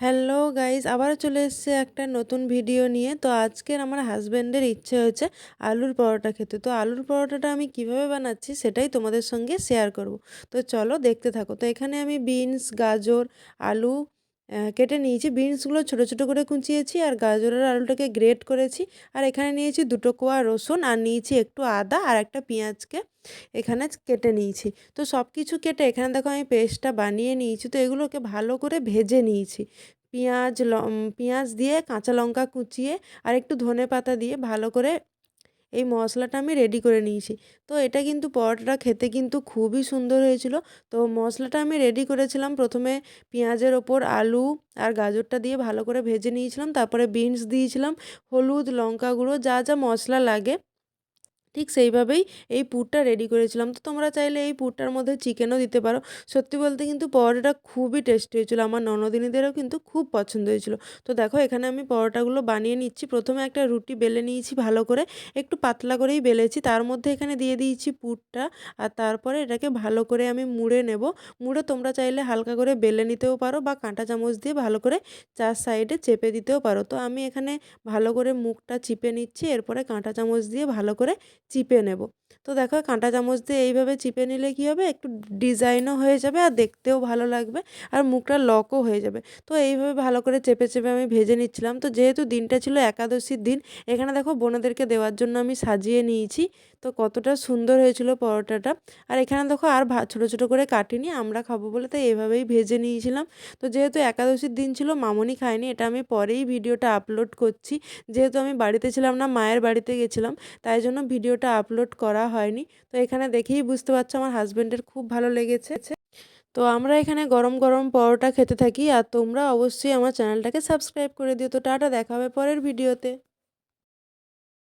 Hello guys আবার চলে এসছে একটা নতুন ভিডিও নিয়ে। তো আজকের আমার হাজব্যান্ডের ইচ্ছে হয়েছে আলুর পরোটা খেতে। তো আলুর পরোটাটা আমি কীভাবে বানাচ্ছি সেটাই তোমাদের সঙ্গে শেয়ার করব। তো চলো দেখতে থাকো। তো এখানে আমি বিনস, গাজর, আলু কেটে নিয়েছি। বিনসগুলো ছোটো ছোটো করে কুচিয়েছি আর গাজরের আলুটাকে গ্রেট করেছি। আর এখানে নিয়েছি দুটো কোয়া রসুন আর নিয়েছি একটু আদা আর একটা পেঁয়াজকে এখানে কেটে নিয়েছি। তো সব কিছু কেটে এখানে দেখো আমি পেস্টটা বানিয়ে নিয়েছি। তো এগুলোকে ভালো করে ভেজে নিয়েছি। পেঁয়াজ পেঁয়াজ দিয়ে কাঁচা লঙ্কা কুচিয়ে আর একটু ধনে পাতা দিয়ে ভালো করে এই মশলাটা আমি রেডি করে নিয়েছি। তো এটা কিন্তু পরোটাটা খেতে কিন্তু খুবই সুন্দর হয়েছিল। তো মশলাটা আমি রেডি করেছিলাম। প্রথমে পেঁয়াজের ওপর আলু আর গাজরটা দিয়ে ভালো করে ভেজে নিয়েছিলাম। তারপরে বিনস দিয়েছিলাম। হলুদ, লঙ্কা গুঁড়ো, যা যা মশলা লাগে। ঠিক সেইভাবেই এই পুরটা রেডি করেছিলাম। তো তোমরা চাইলে এই পুরটার মধ্যে চিকেনও দিতে পারো। সত্যি বলতে কিন্তু পরোটাটা খুবই টেস্টি হয়েছিলো। আমার ননদিনীদেরও কিন্তু খুব পছন্দ হয়েছিল। তো দেখো, এখানে আমি পরোটাগুলো বানিয়ে নিচ্ছি। প্রথমে একটা রুটি বেলে নিয়েছি ভালো করে। একটু পাতলা করেই বেলেছি। তার মধ্যে এখানে দিয়ে দিয়েছি পুরটা। আর তারপরে এটাকে ভালো করে আমি মুড়ে নেব। মুড়ে তোমরা চাইলে হালকা করে বেলে নিতেও পারো বা কাঁটা চামচ দিয়ে ভালো করে চার সাইডে চেপে দিতেও পারো। তো আমি এখানে ভালো করে মুখটা চিপে নিচ্ছি। এরপরে কাঁটা চামচ দিয়ে ভালো করে চিপে নেব তো দেখো, কাঁটা চামচ দিয়ে এইভাবে চিপে নিলে কী হবে? একটু ডিজাইনও হয়ে যাবে আর দেখতেও ভালো লাগবে আর মুখটা লকও হয়ে যাবে। তো এইভাবে ভালো করে চেপে চেপে আমি ভেজে নিচ্ছিলাম। তো যেহেতু দিনটা ছিল একাদশীর দিন, এখানে দেখো বোনেদেরকে দেওয়ার জন্য আমি সাজিয়ে নিয়েছি। তো কতটা সুন্দর হয়েছিল পরোটাটা। আর এখানে দেখো আর ছোটো ছোটো করে কাটিনি, আমরা খাব বলে তাই এভাবেই ভেজে নিয়েছিলাম। তো যেহেতু একাদশীর দিন ছিল, মামনি খায়নি, এটা আমি পরেই ভিডিওটা আপলোড করছি। যেহেতু আমি বাড়িতে ছিলাম না, মায়ের বাড়িতে গেছিলাম, তাই জন্য ভিডিওটা আপলোড করা হয়নি। তো এখানে দেখেই বুঝতে পারছ আমার হাজব্যান্ডের খুব ভালো লেগেছে। তো আমরা এখানে গরম গরম পরোটা খেতে থাকি। আর তোমরা অবশ্যই আমার চ্যানেলটাকে সাবস্ক্রাইব করে দিও। তো টাটা, দেখা হবে পরের ভিডিওতে